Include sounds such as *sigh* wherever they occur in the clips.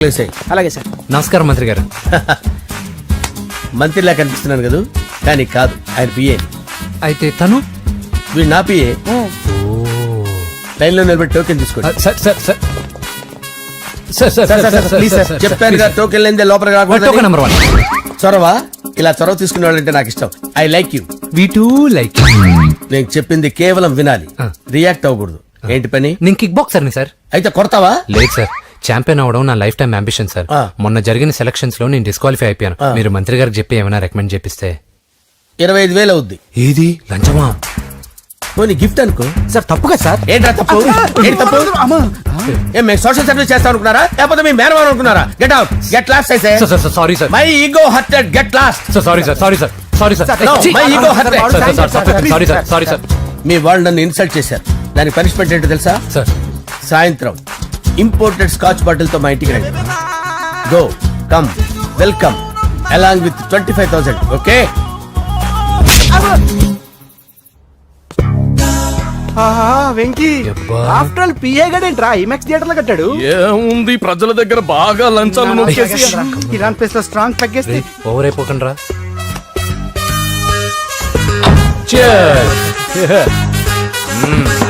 వేసేయ్. అలాగే సార్. నమస్కారం మంత్రి గారు. *laughs* మంత్రిలా కనిపిస్తున్నాను కదా కానీ కాదు ఆయన పిఏ అయితే తను? వీడు నా పిఏ లైన్లో నిలబెట్టి టోకెన్ తీసుకోండి. Sir sir sir. Sir sir sir sir please, sir sir. Sir చెప్పాను కదా టోకెన్ లేదే లోపల టోకెన్ రాకూడదు నెంబర్ వన్ చొరవ? ఇలా చొరవ తీసుకునే వాళ్ళంటే నాకు ఇష్టం. I like you we too like నేను చెప్పింది కేవలం వినాలి. రియాక్ట్ అవ్వకూడదు. ఏంటి పని? నేను కిక్ బాక్సర్ని సార్. అయితే కొడతావా? లేదు సార్. ఛాంపియన్ అవడం నా లైఫ్ టైం అంబిషన్ సార్. మొన్న జరిగిన సెలక్షన్స్లో నేను డిస్క్వాలిఫై అయిపోయాను. మీరు మంత్రి గారికి చెప్పి ఏమైనా రికమెండ్ చేపిస్తే? ఇరవై ఐదు వేలు అవుద్ది. ఏది? లంచమా? పోనీ గిఫ్ట్ అనుకో. సార్ తప్పుగా సార్ ఏంట్రా తప్పు? ఏంటి తప్పు? ఏం మేము సోషల్ సర్వీస్ చేస్తాం అనుకున్నారా? లేకపోతే మీ మేనమాన్ అనుకున్నారా గెట్ అవుట్ గెట్ లాస్ట్ అయితే sir sir my ego hurted get lost sir sorry sir sorry sir sorry sir my ego hurt. Sorry sir sorry sir మీ వాళ్ళు నన్ను ఇన్సల్ట్ చేశారు. దానికి పనిష్మెంట్ ఏంటో తెలుసా? సార్ సాయంత్రం. ఇంపోర్టెడ్ స్కాచ్ బాటిల్తో మా ఇంటికి రండి. Go come welcome along with twenty five thousand okay? Venky. After all PA గడేంట్రా IMAX థియేటర్లో కట్టాడు. ఏముంది? ప్రజల దగ్గర బాగా లంచాలు నొక్కేసి ఇరాన్ ప్లేస్లో స్ట్రాంగ్ తగ్గేస్తే. ఓవర్ *laughs*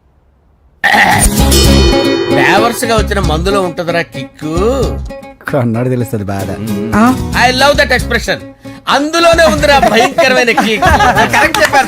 ఫ్లేవర్స్గా వచ్చిన మందులో ఉంటదిరా కిక్కు. కన్నాడు తెలుస్తుంది బాధ. ఐ లవ్ దట్ ఎక్స్ప్రెషన్ అందులోనే ఉందిరా భయంకరమైన కిక్ కరెక్ట్ చెప్పారు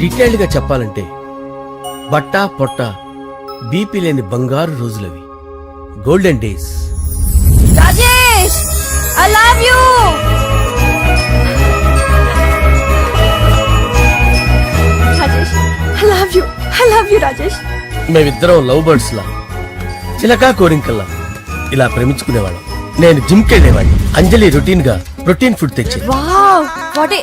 డీటెయిల్డ్గా చెప్పాలంటే బట్టా పొట్ట బీపీ లేని బంగారు రోజులవి. Golden days Rajesh I love you Rajesh I love you I love you Rajesh. మేమిద్దరం లవ్ బర్డ్స్ లా చిలకా కోరింకల్లా ఇలా ప్రేమించుకునేవాళ్ళం. నేను జిమ్ కెళ్ళేవాడిని అంజలి రొటీన్గా ప్రోటీన్ ఫుడ్ తెచ్చేది. వావ్ వాట్ ఏ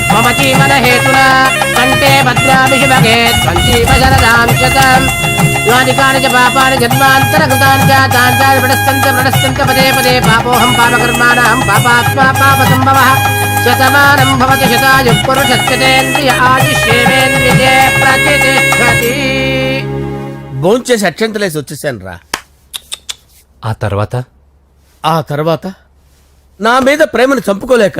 మమ జీవన హేతునా కంటే భద్రాభిషుభగే త్వంజీవశరదాం శతం యాని కాని చ పాపాని జన్మాంతరకృతాని పదే పదే పాపోహం పాపకర్మాణం పాపాత్మా పాప సంభవ శతమానం భవతి శతాయు పురుషస్యతేంద్రియ ఆదిశేవేంద్రియే ప్రతిష్టతి భోంచేసి అక్షంతలేసి వచ్చేసాను రా ఆ తర్వాత? ఆ తర్వాత నా మీద ప్రేమను చంపుకోలేక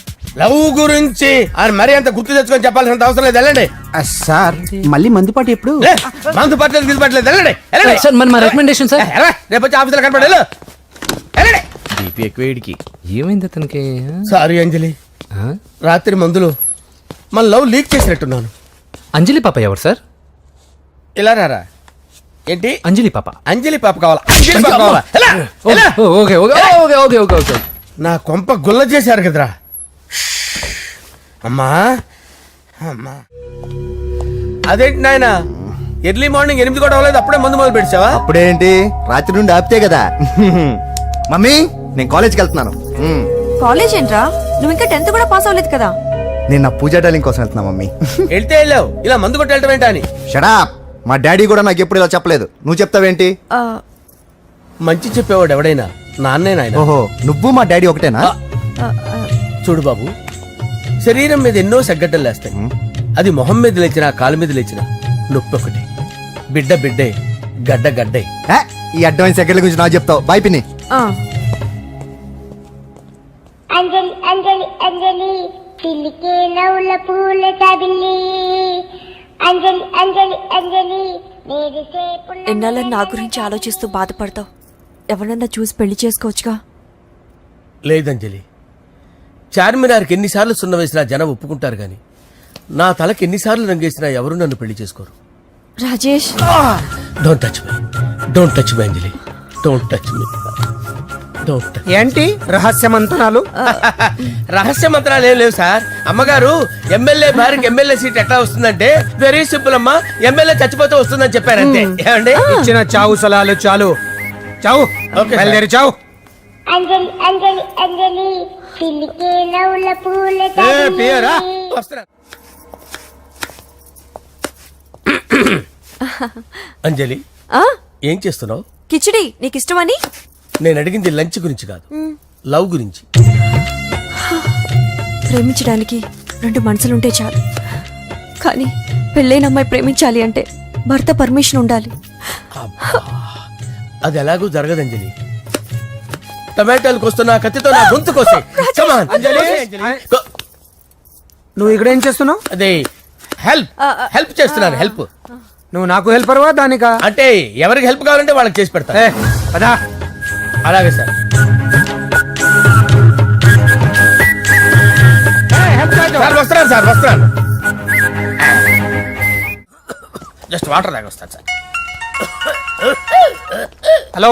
లవ్ గురించి అని మరీ అంత గుర్తు తెచ్చుకొని చెప్పాల్సినంత అవసరం లేదు. వెళ్ళండి. సార్ మళ్ళీ మందుపాటి ఎప్పుడు? మందు పట్టలేదు గిల్లు పట్టలేదు వెళ్ళండి వెళ్ళండి. సార్ మన రికమెండేషన్ సార్? రేపు వచ్చి ఆఫీసులో కనపడి వెళ్ళు. వెళ్ళండి. బీపీ ఎక్కువ వీడికి. ఏమైంది అతనికి? సారీ అంజలి. ఆ? రాత్రి మందులో మన లవ్ లీక్ చేసినట్టున్నాను. అంజలి పాప ఎవరు సార్? ఇలా రారా? ఏంటి? అంజలి పాప. అంజలి పాప కావాలా? అంజలి పాప కావాలా? ఎలా? ఓ, ఎలా? ఓ, okay okay okay okay okay okay. నా కొంప గుల్ల చేశారు కదరా. అమ్మా? అమ్మా. అదేంటి నాయన? ఎర్లీ మార్నింగ్ ఎనిమిది కూడా అవ్వలేదు అప్పుడే మందు మొదలు పెడిచావా అప్పుడేంటి? రాత్రి నుండి ఆపితే కదా. మమ్మీ నేను కాలేజ్కి వెళ్తున్నాను. మ్మ్. కాలేజ్ ఏంట్రా? నువ్వు ఇంకా టెన్త్ కూడా పాస్ అవ్వలేదు కదా. నేను నా పూజా డాలింగ్ కోసం వెళ్తున్నా మమ్మీ. వెళ్తే వెళ్ళావు. ఇలా మందు కొట్టి వెళ్ళటం ఏంటా అని? షడా మా డాడీ కూడా నాకు ఎప్పుడు ఇలా చెప్పలేదు. నువ్వు చెప్తావేంటి? ఆ, మంచి చెప్పేవాడు ఎవడైనా? నాన్నే నాయన. ఓహో నువ్వు మా డాడీ ఒకటేనా? ఆ, ఆ, చూడు బాబు శరీరం మీద ఎన్నో సగ్గడ్డలు లేస్తాయి. అది మొహం మీద లేచినా కాలు మీద లేచినా నొప్పి ఒకటి బిడ్డ బిడ్డే గడ్డ గడ్డే. ఏ, ఈ అడ్వాన్స్ సెకండ్ల గురించి నాకు చెప్తావు. బాయ్ పిన్ని. ఆ. అంజలి అంజలి అంజలి పిల్లికే నవ్వుల పూల చబిల్లి అంజలి అంజలి అంజలి నేరిసే పుల్ల ఎన్నాళ్ళని నా గురించి ఆలోచిస్తూ బాధపడతావు? ఎవరన్నా చూసి పెళ్ళి చేసుకోవచ్చుగా? లేదంజలి చార్మినార్కి ఎన్నిసార్లు సున్న వేసినా జనం ఒప్పుకుంటారు గాని నా తలకి ఎన్నిసార్లు రంగేసినా ఎవరు నన్ను పెళ్ళి చేసుకోరు. Rajesh! Don't touch me don't touch me Anjali. Don't touch me don't ఏంటి? రహస్య మంతనాలు? రహస్య మంత్రాలు ఏం లేవు సార్. అమ్మగారు ఎమ్మెల్యే భార్యకి ఎమ్మెల్యే సీట్ ఎట్లా వస్తుందంటే వెరీ సింపుల్ అమ్మా ఎమ్మెల్యే చచ్చిపోతే వస్తుందని చెప్పారంతే ఏమండి? ఇచ్చిన చావు సలాలు చాలు. చావు. బయలుదేరి చావు. అంజలి అంజలి అంజలి. నవ్వుల పూల అంజలి ఆ? ఏం చేస్తున్నావు? కిచిడి నీకు ఇష్టమని నేను అడిగింది లంచ్ గురించి కాదు లవ్ గురించి. ప్రేమించడానికి రెండు మనసులుంటే చాలు. కానీ పెళ్ళైన అమ్మాయి ప్రేమించాలి అంటే భర్త పర్మిషన్ ఉండాలి. అది ఎలాగూ జరగదు అంజలి. టమాటాలకు వస్తున్న కత్తితో నా గొంతు కోసే. అంజలి. నువ్వు ఇక్కడ ఏం చేస్తున్నావు? అదే. హెల్ప్ హెల్ప్ చేస్తున్నాను హెల్ప్ నువ్వు నాకు హెల్పర్వా దానికా? అంటే ఎవరికి హెల్ప్ కావాలంటే వాళ్ళకి చేసి పెడతా. పదా. అలాగే సార్ సార్ వస్తున్నాను సార్ వస్తున్నాను. జస్ట్ వాటర్ తాగి వస్తాను సార్ హలో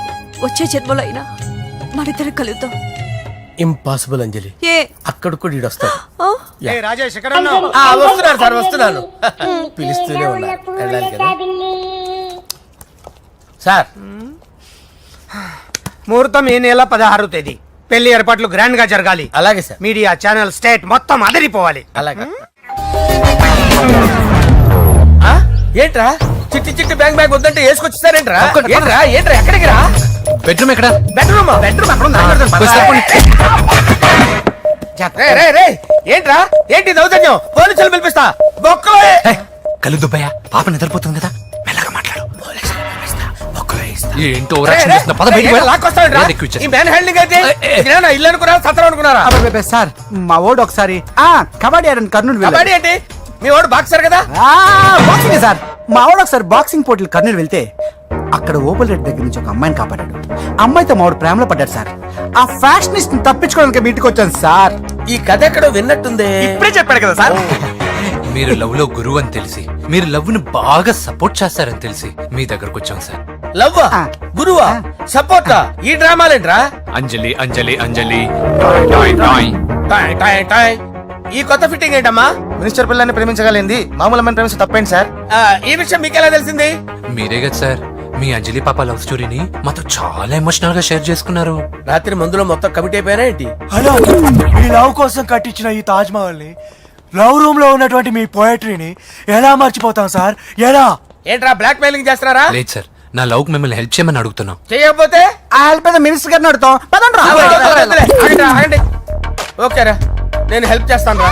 వచ్చే జన్మలో అయినా మనిద్దరం కలుద్దాం. ఇంపాసిబుల్ అంజలి ఏ? అక్కడ కూడా ఈడు వస్తాడు? ఏ రాజేష్ ఎక్కడ ఉన్నావు? ఆ, సార్ వస్తున్నాను. *laughs* పిలుస్తూనే ఉన్నారు వెళ్ళాలి కదా. చబిల్లి సార్. ముహూర్తం ఈ నెల పదహారు తేదీ. పెళ్ళి ఏర్పాట్లు గ్రాండ్గా జరగాలి. అలాగే సార్. మీడియా ఛానల్ స్టేట్ మొత్తం అదిరిపోవాలి. అలాగే. ఆ? ఏంట్రా? చిట్టి చిట్టి బ్యాంక్ బ్యాగ్ వద్దంటే వేసుకొచ్చేసారేంట్రా? ఏంట్రా? ఏంట్రా? ఎక్కడికి రా? బెడ్రూమ్ ఎక్కడ? బెడ్రూమ్ బెడ్రూమ్ అక్కడ ఏంట్రా? ఏంటి దౌర్జన్యం? పోలీసులు పిలిపిస్తా. బొక్కలో. కలు దుబ్బయ్య. పాప నిద్రపోతుంది కదా. మెల్లగా మాట్లాడు. పోలీసులు పిలిపిస్తా. ఏంటో. పద. ఈ మ్యాన్ హ్యాండింగ్ అయితే ఇల్లు అనుకున్నారా సత్రం అనుకున్నారా? అబ్బబ్బబ్బే, సార్ మా ఓడు ఒకసారి. కబడ్డీ ఆడని కర్నూలు. కబడ్డీ ఏంటి? మీ వాడు బాక్సర్ కదా? Boxing sir. మా వాడు ఒకసారి బాక్సింగ్ పోటీలు కర్నూలు వెళ్తే అక్కడ ఓపెల్ రెడ్డి దగ్గర నుంచి ఒక అమ్మాయిని కాపాడాడు. అమ్మాయితో మావాడు ప్రేమలో పడ్డాడు సార్. ఆ ఫ్యాషనిస్ట్ తప్పించుకోవడానికి మీటికి వచ్చాను సార్. ఈ కథ ఎక్కడో విన్నట్టుంది. ఇప్పుడే చెప్పాడు కదా సార్. మీరు లవ్లో గురువు అని తెలిసి మీరు లవ్ని బాగా సపోర్ట్ చేస్తారని తెలిసి మీ దగ్గరకు వచ్చాం సార్. లవ్. గురువా? సపోర్టా ఈ డ్రామాలేంట్రా అంజలి అంజలి అంజలి. టాయ్, టాయ్, టాయ్. టాయ్ టాయ్ టాయ్. ఈ కొత్త ఫిట్టింగ్ ఏంటమ్మా? మినిస్టర్ పిల్లల్ని ప్రేమించగలిగింది. మామూలు అమ్మని ప్రేమించి తప్పేంటి సార్? ఆ, ఈ విషయం మీకు ఎలా తెలిసింది? మీరే కదా సార్. మీ అంజలి పాప లవ్ స్టోరీని మాతో చాలా ఎమోషనల్గా షేర్ చేసుకున్నారు. రాత్రి మందులో మొత్తం కమిటీ అయిపోయారా ఏంటి? హలో మీ లవ్ కోసం కట్టించిన ఈ తాజ్ మహల్ని లవ్ రూమ్లో ఉన్నటువంటి మీ పోయట్రీని ఎలా మర్చిపోతాం సార్? ఎలా? ఏంట్రా బ్లాక్ మెయిలింగ్ చేస్తున్నారా? లేదు సార్ నా లవ్ మిమ్మల్ని హెల్ప్ చేయమని అడుగుతున్నాం. చేయకపోతే ఆ హెల్ప్ అయితే మినిస్టర్ గారిని అడుగుతాం. ఆగండి, ఆగండి. ఓకేరా నేను హెల్ప్ చేస్తాను రా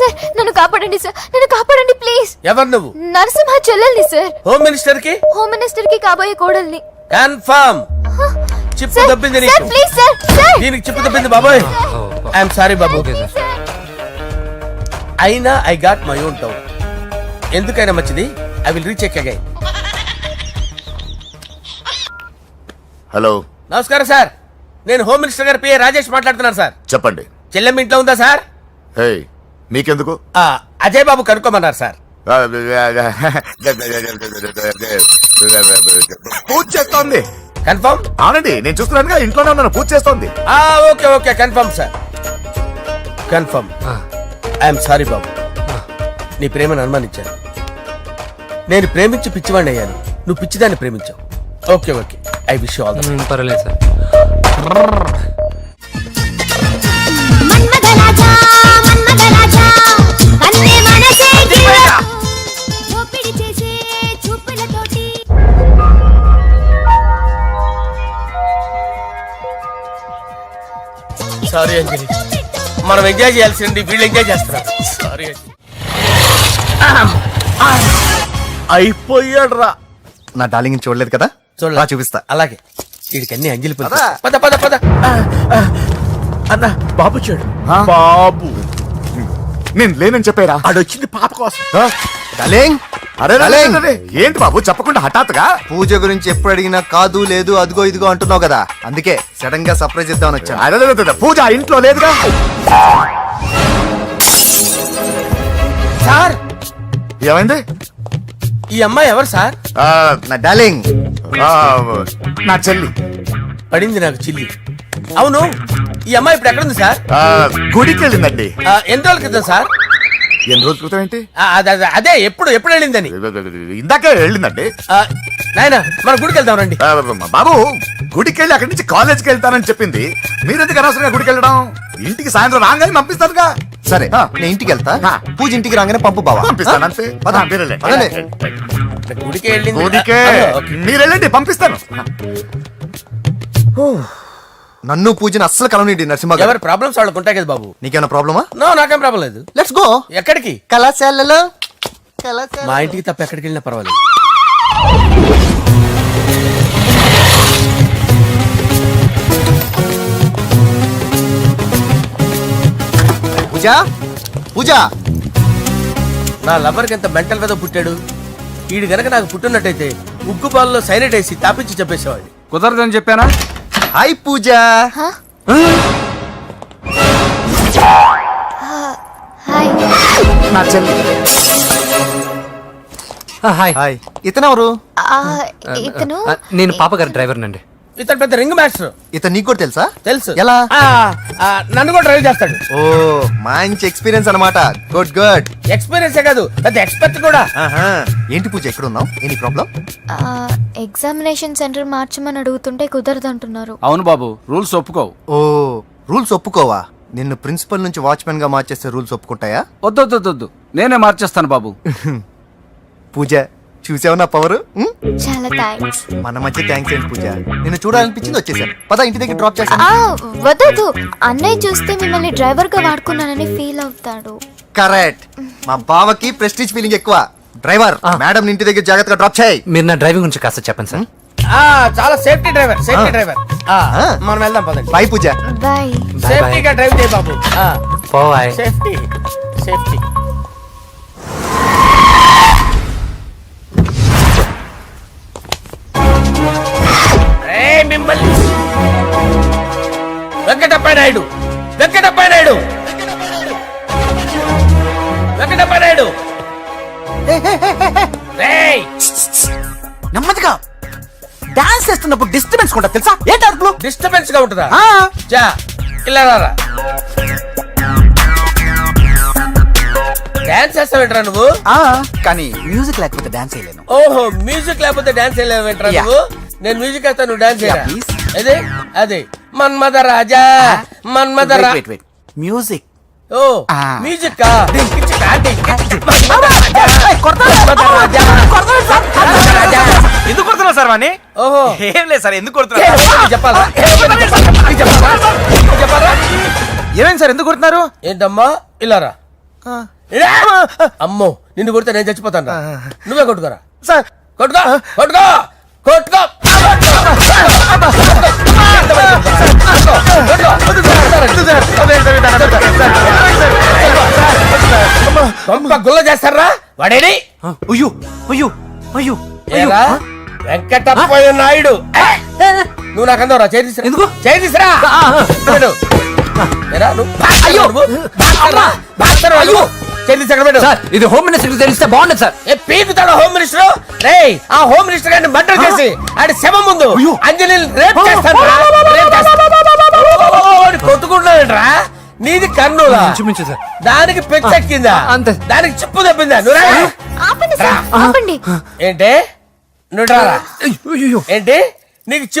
sir నన్ను కాపాడండి సార్ నన్ను కాపాడండి ప్లీజ్. ఎవరు నువ్వు? నరసింహ చెల్లెల్ని సార్. హోమ్ మినిస్టర్కి హోమ్ మినిస్టర్కి కాబోయే కోడల్ని. కన్ఫర్మ్ చిప్పు సార్ దొబ్బింది సార్ నీకు. Please sir sir. దీనికి చిప్పు దొబ్బింది బాబోయ్. I'm sorry Babu. Okay sir. అయినా I got my own town ఎందుకైనా మంచిది? I will recheck again hello నమస్కారం సార్. నేను హోమ్ మినిస్టర్ గారి పిఏ రాజేష్ మాట్లాడుతున్నాను సార్. చెప్పండి. చెల్లెమ్మ ఇంట్లో ఉందా సార్? హే మీకెందుకు? ఆ, అజయ్ బాబు కనుక్కోమన్నారు సార్. పూజ చేస్తోంది. కన్ఫర్మ్? అవునండి నేను చూస్తున్నానుగా ఇంట్లోనే ఉన్నాను పూజ చేస్తోంది. ఆ okay okay confirm sir. Confirm. ఆ, ఐఎమ్ సారీ బాబు. నీ ప్రేమను అనుమానించాను. నేను ప్రేమించి పిచ్చివాడిని అయ్యాను. నువ్వు పిచ్చిదాన్ని ప్రేమించావు. Okay okay. I wish all పర్వాలేదు సార్. ఎంజాయ్ చేయాల్సింది వీళ్ళు ఎంజాయ్ చేస్తున్నారు. సారీ అయిపోయాడు రా నా డార్లింగ్ చూడలేదు కదా? చూడలే. రా చూపిస్తా. అలాగే. వీడికి అన్ని అంజలి. పద. పద పద పద. అన్న బాబు చూడు బాబు. నేను లేనని చెప్పారా? ఆడొచ్చింది పాప కోసం. డార్లింగ్? అరే ఏంటి బాబు చెప్పకుండా హఠాత్తుగా? పూజ గురించి ఎప్పుడు అడిగినా కాదు లేదు అదిగో ఇదిగో అంటున్నావు కదా. అందుకే సడన్గా సర్ప్రైజ్ ఇద్దామని వచ్చాను. అరే, పూజ ఇంట్లో లేదుగా? సార్! ఏమైంది? ఈ అమ్మాయి ఎవరు సార్? ఆ, నా డార్లింగ్. ఆ, నా చెల్లి. పడింది నాకు చిల్లి. అవును ఈ అమ్మాయి ఇప్పుడు ఎక్కడుంది సార్? ఆ, గుడికి వెళ్ళిందండి ఆ, ఎన్ని రోజుల క్రితం సార్? ఎన్ని రోజుల క్రితం ఏంటి? అదే అదే, అదే ఎప్పుడు ఎప్పుడు వెళ్ళిందని? ఇందాకే వెళ్ళిందండి. నాయనా మన గుడికి వెళ్దాం రండి. బాబు గుడికి వెళ్ళి అక్కడి నుంచి కాలేజ్కి వెళ్తానని చెప్పింది. మీరెందుకు అనవసరంగా గుడికి వెళ్ళడం? ఇంటికి సాయంత్రం రాగానే పంపిస్తానుగా సరే. నేను ఇంటికి వెళ్తా. ఆ. పూజ ఇంటికి రాగానే పంపు బావా. పంపిస్తాను అంతే. గుడికి వెళ్ళింది. మీరు వెళ్ళండి పంపిస్తాను. నన్ను పూజని అస్సలు కలవనిండి నరసింహ గారు ఎవరి ప్రాబ్లమ్స్ వాళ్ళకు ఉంటాయి కదా బాబు? నీకేమైనా ప్రాబ్లమా నో నాకేం ప్రాబ్లం లేదు. లెట్స్ గో ఎక్కడికి? కళాశాలలో. కళాశాల మా ఇంటికి తప్ప ఎక్కడికి వెళ్ళినా పర్వాలేదు. పూజ? పూజ? నా లవర్కి ఎంత మెంటల్ మీద పుట్టాడు? వీడు గనక నాకు పుట్టినట్టయితే ఉగ్గు పాలలో సైనట్ వేసి తాపించి చెప్పేసేవాడిని కుదరదని చెప్పానా? హాయ్ పూజ. హాయ్. నా చెల్లి ఆ, హాయ్. ఇతను నేను పాప గారి డ్రైవర్ నండి. ఇతను పెద్ద రింగ్ మాస్టర్. ఇతను నీకు కూడా తెలుసా? తెలుసు. ఎలా? నన్ను కూడా డ్రైవ్ చేస్తాడు. ఓ మంచి ఎక్స్పీరియన్స్ అన్నమాట. Good good. ఎక్స్పీరియన్సే కాదు పెద్ద ఎక్స్పర్ట్ కూడా. ఏంటి పూజ ఎక్కడ ఉన్నావు? ఎనీ ప్రాబ్లం ఎగ్జామినేషన్ సెంటర్ మార్చమని అడుగుతుంటే కుదరదంటున్నారు. అవును బాబు రూల్స్ ఒప్పుకోవు. ఓ రూల్స్ ఒప్పుకోవా? నిన్ను ప్రిన్సిపల్ నుంచి వాచ్మెన్గా మార్చేస్తే రూల్స్ ఒప్పుకుంటాయా? వద్దొద్దొద్దు నేనే మార్చేస్తాను బాబు. *laughs* పూజ చూసావు నా పవర్? చాలా థ్యాంక్స్ మన మధ్య థ్యాంక్స్ ఏంటి పూజ? నిన్ను చూడాలనిపించింది వచ్చేసాను. పద ఇంటి దగ్గర డ్రాప్ ఆ వద్దు అన్నయ్య చూస్తే మిమ్మల్ని డ్రైవర్గా వాడుకున్నానని ఫీల్ అవుతాడు. కరెక్ట్. మా బావకి ప్రెస్టీజ్ ఫీలింగ్ ఎక్కువ. డ్రైవర్ మేడం ఇంటి దగ్గర జాగ్రత్తగా డ్రాప్ చేయి. మీరు నా డ్రైవింగ్ గురించి కాస్త చెప్పండి సార్. ఆ చాలా సేఫ్టీ డ్రైవర్ సేఫ్టీ. డ్రైవర్. ఆ. మనం వెళ్దాం పదండి. బాయ్ పూజ. బాయ్. సేఫ్టీగా డ్రైవ్ చేయి బాబు. ఆ, పోవాయ్. Safety safety. వెంకటప్ప నాయుడు వెంకటప్ప నాయుడు. నెమ్మదిగా డాన్స్ చేస్తున్నప్పుడు డిస్టర్బెన్స్ కూడా తెలుసా? ఏంటి అరుపులు? డిస్టర్బెన్స్గా ఉంటుందా? ఆ, చా ఇలా రారా. డాన్స్ చేస్తావేంట్రా నువ్వు? ఆ, కానీ మ్యూజిక్ లేకపోతే డాన్స్ చేయలేను. ఓహో మ్యూజిక్ లేకపోతే డాన్స్ చేయలేవేంట్రా Yeah. నువ్వు? నేను మ్యూజిక్ వేస్తాను నువ్వు డాన్స్ చేయరా? Yeah, please. అదే అదే. మన్మద రాజా మన్మద రా వెయిట్ వెయిట్ మ్యూజిక్ ఓ Ah. మ్యూజిక్ ఎందుకు కొడుతున్నావు సార్ వాణి ఓహో ఏం లేదు సార్ ఎందుకు కొడుతున్నారు చెప్పాలా చెప్పాలా? ఏమైంది సార్ ఎందుకు కొడుతున్నారు ఏంటమ్మా ఇల్లారా అమ్మో నిన్ను కొడితే నేను చచ్చిపోతాను నువ్వే కొట్టుకోరా సార్ కొట్టుకో కొట్టుకో కొట్టుకో గుల్ల చేస్తారా? వాడేడి? అయ్యో అయ్యో అయ్యో అయ్యో ఏరా వెంకటప్పయ్య నాయుడు! నువ్వు నాకు అందవరా? తీసురా. ఎందుకు? చేయి తీసురా. పెట్టు. ఏరా, నువ్వు బాక్సర్వా నువ్వు? బాక్సర్వా? బాక్సర్వా నువ్వు? చేయి తీసి అక్కడ పెట్టు. సార్ ఇది హోమ్ మినిస్టర్ తెలిస్తే బాగుండదు సార్. ఏ పీకుతాడు హోమ్ మినిస్టర్? రే ఆ హోమ్ మినిస్టర్ గారిని మర్డర్ చేసి ఆడి శవం ముందు అంజలి రేప్ చేస్తాను చేస్తాను కొట్టుకుంటున్నాడంట్రా నీది కన్నులా? ఇంచుమించు సార్. దానికి పెచ్చెక్కిందా అంతే. దానికి చిప్పు తప్పిందా నువ్వు రా. ఆపండి సార్ ఆపండి. ఏంటి? నువ్వు రారా అయ్యో. ఏంటి? నీకు చిప్పు